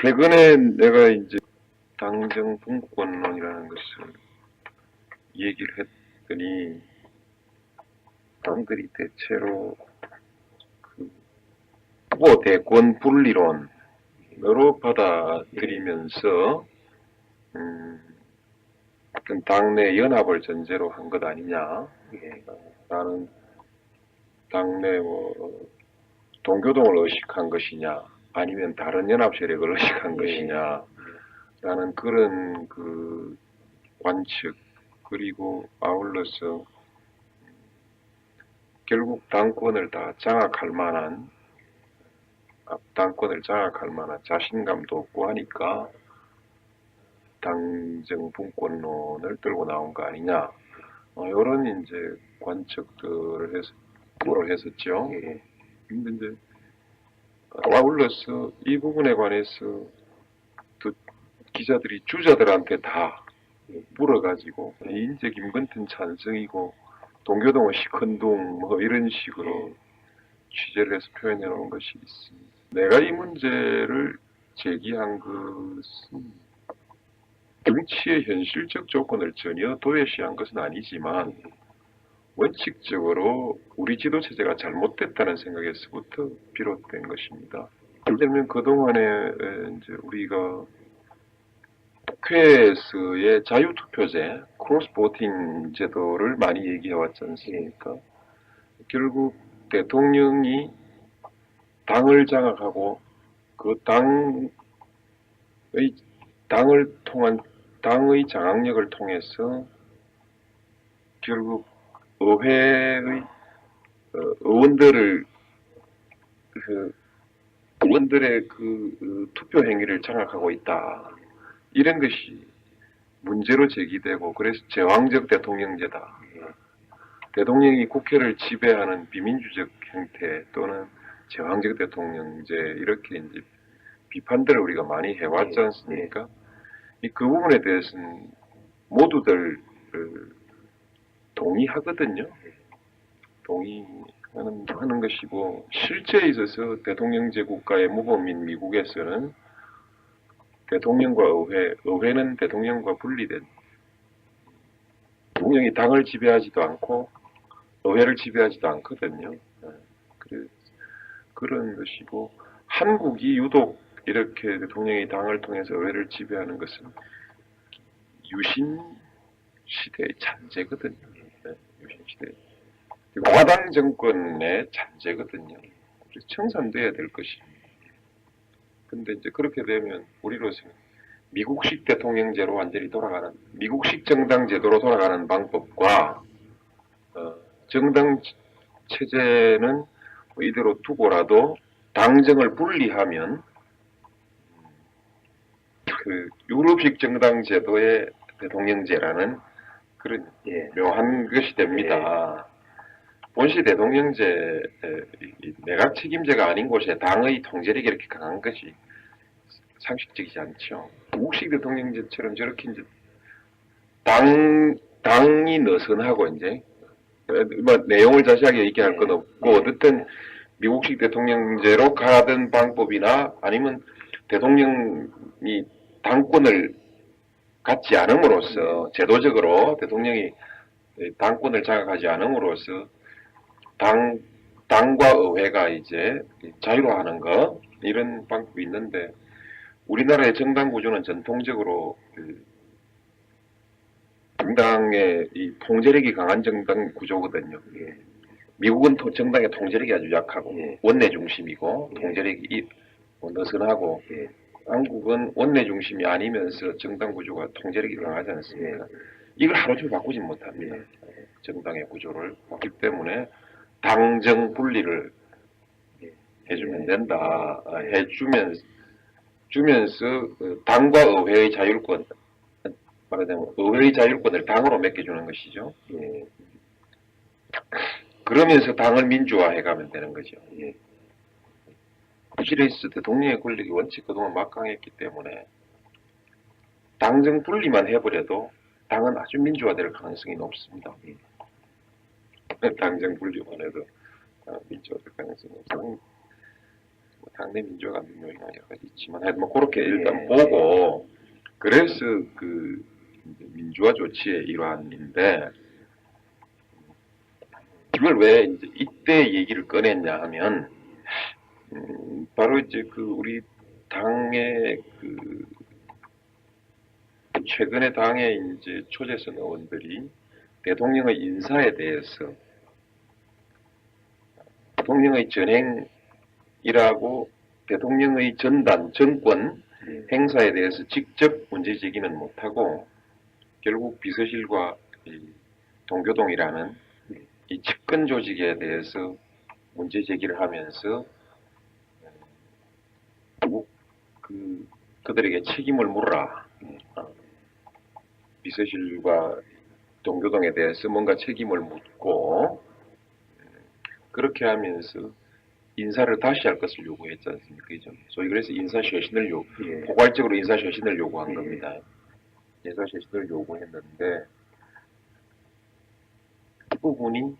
최근에 내가 이제 당정 분권론이라는 것을 얘기를 했더니 당들이 대체로 그 후보 대권 분리론으로 받아들이면서 음, 당내 연합을 전제로 한 것 아니냐 라는 당내 뭐 동교동을 의식한 것이냐 아니면 다른 연합 세력을 의식한 것이냐. 라는 그런 그 관측 그리고 아울러서 결국 당권을 다 장악할 만한 아, 당권을 장악할 만한 자신감도 없고 하니까 당정 분권론을 들고 나온 거 아니냐. 어, 이런 이제 관측들을 해서 를 했었죠. 근데 이제 아울러서 이 부분에 관해서 또 기자들이 주자들한테 다 물어가지고 인제 김건튼 찬성이고 동교동은 시큰둥 뭐 이런 식으로 취재를 해서 표현해 놓은 것이 있습니다. 내가 이 문제를 제기한 것은 정치의 현실적 조건을 전혀 도외시한 것은 아니지만 원칙적으로 우리 지도 체제가 잘못됐다는 생각에서부터 비롯된 것입니다. 예를 들면 그동안에 에, 이제 우리가 국회에서의 자유투표제, 크로스보팅 제도를 많이 얘기해 왔지 않습니까? 결국 대통령이 당을 장악하고 그 당의 당을 통한 당의 장악력을 통해서 결국 의회의 어, 의원들을 그 의원들의 그 어, 투표 행위를 장악하고 있다. 이런 것이 문제로 제기되고 그래서 제왕적 대통령제다. 대통령이 국회를 지배하는 비민주적 형태 또는 제왕적 대통령제 이렇게 이제 비판들을 우리가 많이 해왔지 않습니까? 이 그 부분에 대해서는 모두들 그 동의하거든요. 동의하는 하는 것이고 실제에 있어서 대통령제 국가의 모범인 미국에서는 대통령과 의회, 의회는 대통령과 분리된 대통령이 당을 지배하지도 않고 의회를 지배하지도 않거든요. 네, 그런 것이고 한국이 유독 이렇게 대통령이 당을 통해서 의회를 지배하는 것은 유신 시대의 잔재거든요. 네, 유신 시대. 과당 정권의 잔재거든요. 청산돼야 될 것입니다. 근데 이제 그렇게 되면 우리로서는 미국식 대통령제로 완전히 돌아가는 미국식 정당 제도로 돌아가는 방법과 어, 정당 체제는 뭐 이대로 두고라도 당정을 분리하면 그 유럽식 정당 제도의 대통령제라는 그런 예, 묘한 것이 됩니다. 본시 대통령제 내각 책임제가 아닌 곳에 당의 통제력이 이렇게 강한 것이 상식적이지 않죠. 미국식 대통령제처럼 저렇게 이제 당 당이 느슨하고 이제 뭐 내용을 자세하게 얘기할 건 없고 어쨌든 미국식 대통령제로 가던 방법이나 아니면 대통령이 당권을 갖지 않음으로써 제도적으로 대통령이 당권을 장악하지 않음으로써 당 당과 의회가 이제 자유로하는 거 이런 방법이 있는데 우리나라의 정당 구조는 전통적으로 그 정당의 이 통제력이 강한 정당 구조거든요. 예. 미국은 토- 정당의 통제력이 아주 약하고 예. 원내 중심이고 예. 통제력이 이- 뭐 느슨하고 예. 한국은 원내 중심이 아니면서 정당 구조가 통제력이 강하지 않습니까? 이걸 하루 종일 바꾸지 못합니다. 정당의 구조를 그렇기 때문에 당정 분리를 해주면 된다. 아, 해주면 주면서 그 당과 의회의 자율권 말하자면 의회의 자율권을 당으로 맡겨주는 것이죠. 예. 그러면서 당을 민주화해 가면 되는 거죠. 예. 실에서 대통령의 권력이 원칙 그동안 막강했기 때문에 당정 분리만 해버려도 당은 아주 민주화될 가능성이 높습니다. 당정 분리만 해도 어, 민주화될 가능성이 높습니다. 당내 민주화 감정요인이 여러 가지 있지만 하여튼 뭐 그렇게 일단 보고 그래서 그 민주화 조치의 일환인데 이걸 왜 이제 이때 얘기를 꺼냈냐 하면 음, 바로 이제 그 우리 당의 그 최근에 당의 이제 초재선 의원들이 대통령의 인사에 대해서 대통령의 전행이라고 대통령의 전단 정권 행사에 대해서 직접 문제 제기는 못하고 결국 비서실과 이 동교동이라는 이 측근 조직에 대해서 문제 제기를 하면서 결국 그 그들에게 책임을 물어라. 어, 비서실과 동교동에 대해서 뭔가 책임을 묻고 음, 그렇게 하면서 인사를 다시 할 것을 요구했지 않습니까? 그죠? 소위 그래서 인사 쇄신을 요 예. 포괄적으로 인사 쇄신을 요구한 예. 겁니다. 인사 쇄신을 요구했는데 그 부분이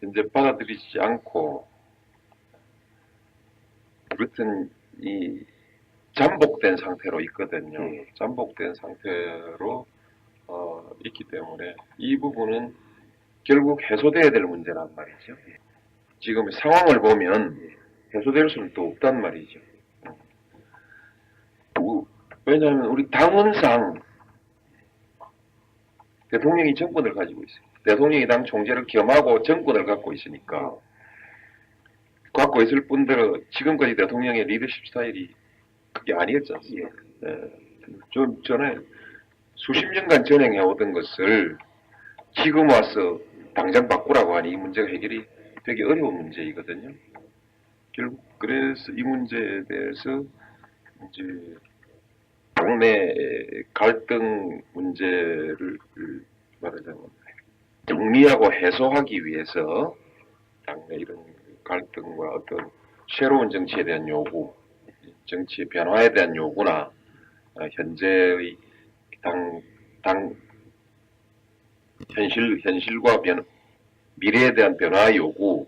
현재 받아들이지 않고 그렇든 이 잠복된 상태로 있거든요. 예. 잠복된 상태로 어, 있기 때문에 이 부분은 결국 해소돼야 될 문제란 말이죠. 지금 상황을 보면 해소될 수는 또 없단 말이죠. 우- 왜냐하면 우리 당원상 대통령이 정권을 가지고 있어요. 대통령이 당 총재를 겸하고 정권을 갖고 있으니까 갖고 있을 뿐더러 지금까지 대통령의 리더십 스타일이 그게 않습니까? 예. 좀 전에 수십 년간 전행해 오던 것을 지금 와서 당장 바꾸라고 하니 이 문제가 해결이 되게 어려운 문제이거든요. 결국 그래서 이 문제에 대해서 이제 당내 갈등 문제를 말하자면 정리하고 해소하기 위해서 당내 이런 갈등과 어떤 새로운 정치에 대한 요구, 정치의 변화에 대한 요구나 어, 현재의 당, 당 현실 현실과 변, 미래에 대한 변화 요구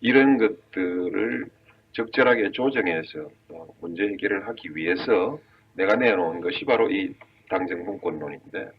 이런 것들을 적절하게 조정해서 어, 문제 해결을 하기 위해서 내가 내놓은 것이 바로 이 당정분권론인데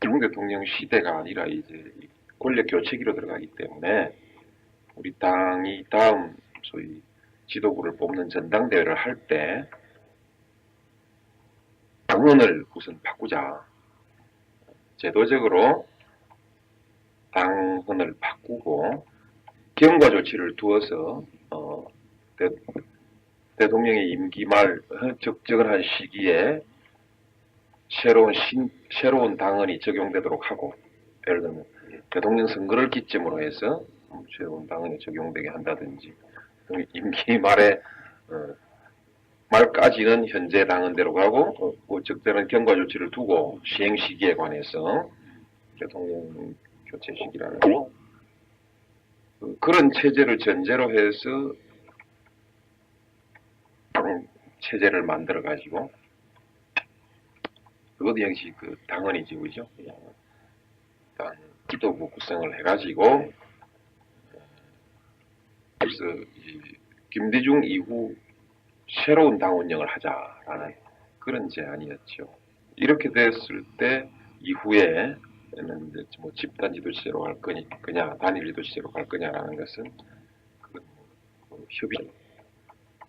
김웅 대통령 시대가 아니라 이제 이 권력 교체기로 들어가기 때문에 우리 당이 다음 소위 지도부를 뽑는 전당대회를 할 때 당원을 우선 바꾸자. 제도적으로 당헌을 바꾸고 경과 조치를 두어서 어, 대, 대통령의 임기 말 어, 적정한 시기에 새로운 신, 새로운 당헌이 적용되도록 하고 예를 들면 대통령 선거를 기점으로 해서 음, 새로운 당헌이 적용되게 한다든지 또 임기 말에 어, 말까지는 현재 당헌대로 가고 어, 뭐 적절한 경과 조치를 두고 시행 시기에 관해서 대통령 교체 시기라는 거 그, 그런 체제를 전제로 해서 당 체제를 만들어 가지고 그것도 역시 그 당헌이지 그죠? 당 지도부 구성을 해가지고 이 김대중 이후 새로운 당 운영을 하자라는 그런 제안이었죠. 이렇게 됐을 때 이후에 는 이제 뭐 집단 지도체제로 갈 거니 그냐 단일 지도체제로 갈 거냐라는 것은 그건 뭐 협의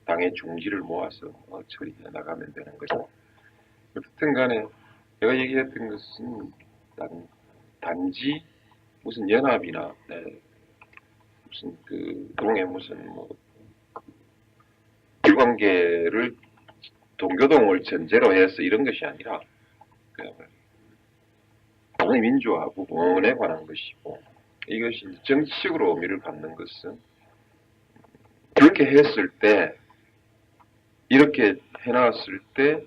당의 중지를 모아서 어, 처리해 나가면 되는 거죠. 어쨌든 간에 제가 얘기했던 것은 단, 단지 무슨 연합이나 네, 무슨 그 동에 무슨 뭐 일관계를 동교동을 전제로 해서 이런 것이 아니라 당의 민주화 부분에 관한 것이고 이것이 정치적으로 의미를 갖는 것은 그렇게 했을 때 이렇게 해놨을 때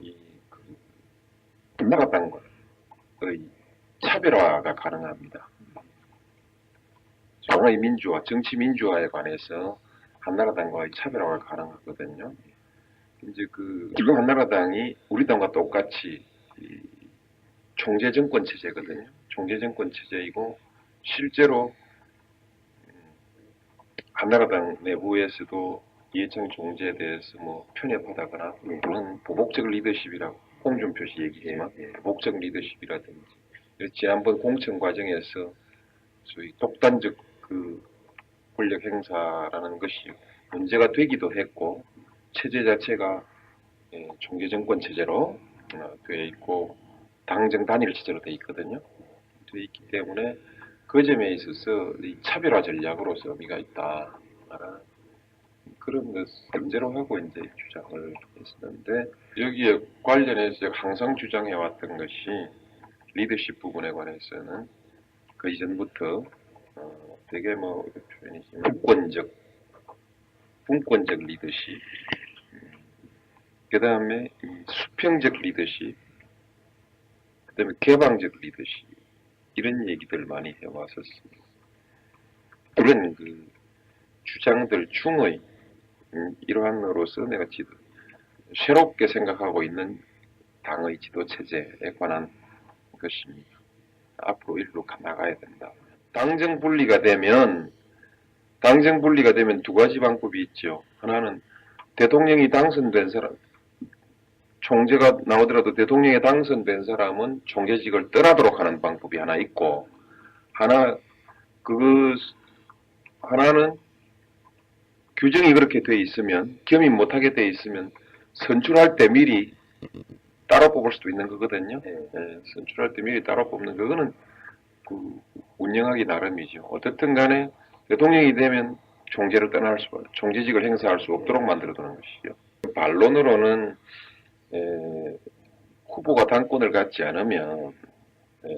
이 그 나라당과의 차별화가 가능합니다. 정의 민주화, 정치 민주화에 관해서 한나라당과의 차별화가 가능하거든요. 이제 그 지금 한나라당이 우리 당과 똑같이 이 총재 정권 체제거든요. 총재 정권 체제이고 실제로 음, 한나라당 내부에서도 이해창 총재에 대해서 뭐 편협하다거나 그런 보복적 리더십이라고 홍준표 씨 얘기지만 보복적 리더십이라든지 지난번 공천 과정에서 소위 독단적 그 권력 행사라는 것이 문제가 되기도 했고 체제 자체가 예, 총재 정권 체제로 어, 되어 있고 당정 단일 체제로 되어 있거든요. 되어 있기 때문에 그 점에 있어서 이 차별화 전략으로서 의미가 있다. 그런 것을 문제로 하고 이제 주장을 했었는데 여기에 관련해서 항상 주장해 왔던 것이 리더십 부분에 관해서는 그 이전부터 어, 되게 뭐 이렇게 표현이지만 분권적 분권적 리더십 그 다음에 수평적 리더십 그 다음에 개방적 리더십 이런 얘기들 많이 해왔었습니다. 그런 그 주장들 중의 음, 일환으로서 내가 지도 새롭게 생각하고 있는 당의 지도 체제에 관한 것입니다. 앞으로 일로 가- 나가야 된다. 당정 분리가 되면 당정 분리가 되면 두 가지 방법이 있죠. 하나는 대통령이 당선된 사람 총재가 나오더라도 대통령에 당선된 사람은 총재직을 떠나도록 하는 방법이 하나 있고 하나 그 하나는 규정이 그렇게 돼 있으면 겸임 못하게 돼 있으면 선출할 때 미리 따로 뽑을 수도 있는 거거든요. 예, 선출할 때 미리 따로 뽑는 그거는 그 운영하기 나름이죠. 어떻든 간에 대통령이 되면 총재를 떠날 수, 총재직을 행사할 수 없도록 만들어두는 것이죠. 반론으로는 에, 후보가 당권을 갖지 않으면 에,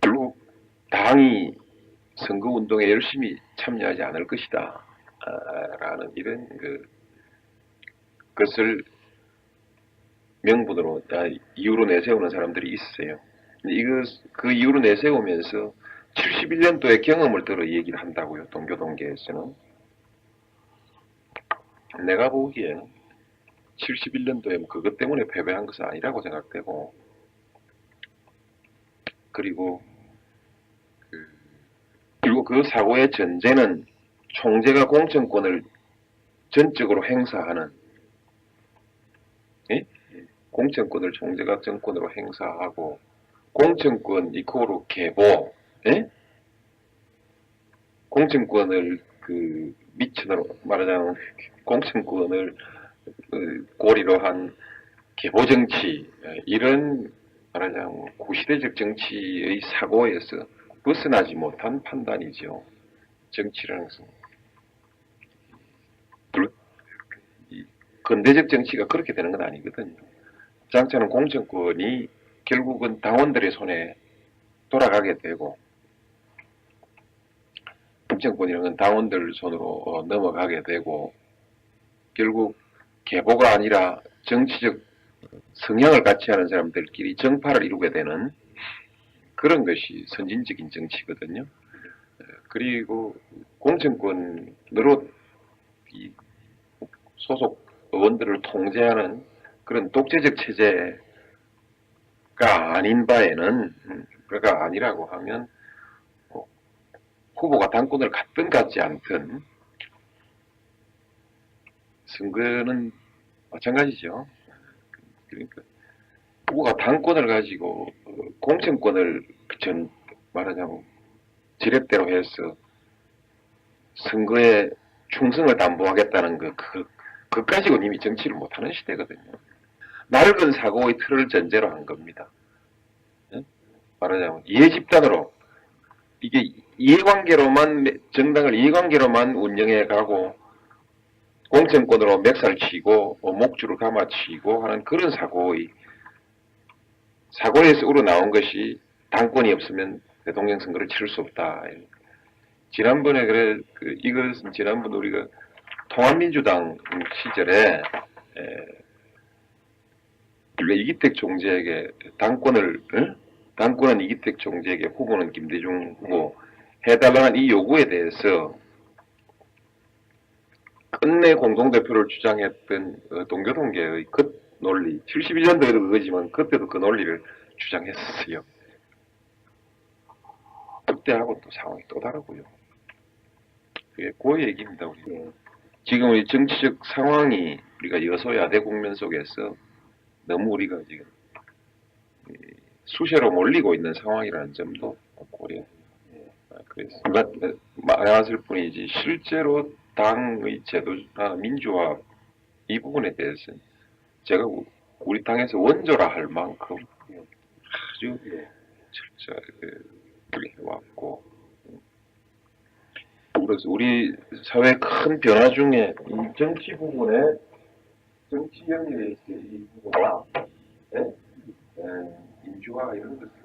결국 당이 선거 운동에 열심히 참여하지 않을 것이다. 아, 라는 이런 그 것을 명분으로 아, 이유로 내세우는 사람들이 있어요. 근데 이거 그 이유로 내세우면서 71년도의 경험을 들어 얘기를 한다고요. 동교동계에서는 내가 보기에는 71년도에 뭐 그것 때문에 패배한 것은 아니라고 생각되고 그리고 그 그리고 그 사고의 전제는 총재가 공천권을 전적으로 행사하는 예? 공천권을 총재가 정권으로 행사하고 공천권 이코로 계보 예? 공천권을 그 미천으로 말하자면 공천권을 그 고리로 한 계보 정치 예, 이런 말하자면 구시대적 정치의 사고에서 벗어나지 못한 판단이죠. 정치라는 것은 근대적 정치가 그렇게 되는 건 아니거든요. 장차는 공천권이 결국은 당원들의 손에 돌아가게 되고 공천권이라는 건 당원들 손으로 어, 넘어가게 되고 결국 계보가 아니라 정치적 성향을 같이 하는 사람들끼리 정파를 이루게 되는 그런 것이 선진적인 정치거든요. 어, 그리고 공천권으로 이 소속 의원들을 통제하는 그런 독재적 체제 가 아닌 바에는 음, 그가 아니라고 하면 뭐 후보가 당권을 갖든 갖지 않든 선거는 마찬가지죠. 그러니까 후보가 당권을 가지고 어, 공천권을 전 말하자면 지렛대로 해서 선거에 충성을 담보하겠다는 그, 그, 그 가지고 이미 정치를 못하는 시대거든요. 낡은 사고의 틀을 전제로 한 겁니다. 예? 말하자면 이해집단으로 이게 이해관계로만 정당을 이해관계로만 운영해 가고 공천권으로 맥살치고 뭐 목줄을 감아치고 하는 그런 사고의 사고에서 우러나온 것이 당권이 없으면 대통령 선거를 치를 수 없다. 지난번에 그래 그 이것은 지난번 우리가 통합민주당 시절에 에, 우리가 이기택 총재에게 당권을 응? 당권은 이기택 총재에게 후보는 김대중 후보 해달라는 이 요구에 대해서 끝내 공동대표를 주장했던 어, 동교동계의 그 논리 71년도에도 그거지만 그때도 그 논리를 주장했었어요. 그때하고 또 상황이 또 다르고요. 예, 그 얘기입니다. 우리. 지금 우리 정치적 상황이 우리가 여소야대 국면 속에서 너무 우리가 지금 이 수세로 몰리고 있는 상황이라는 점도 고려. 아, 그래서 마- 말했을 뿐이지 실제로 당의 제도나 민주화 이 부분에 대해서는 제가 우- 우리 당에서 원조라 할 만큼 아주 철저하게 해왔고 그래서 우리 사회 큰 변화 중에 이 정치 부분에 정치 영역에 있을 이 부분과 예? 예, 민주화 이런 것들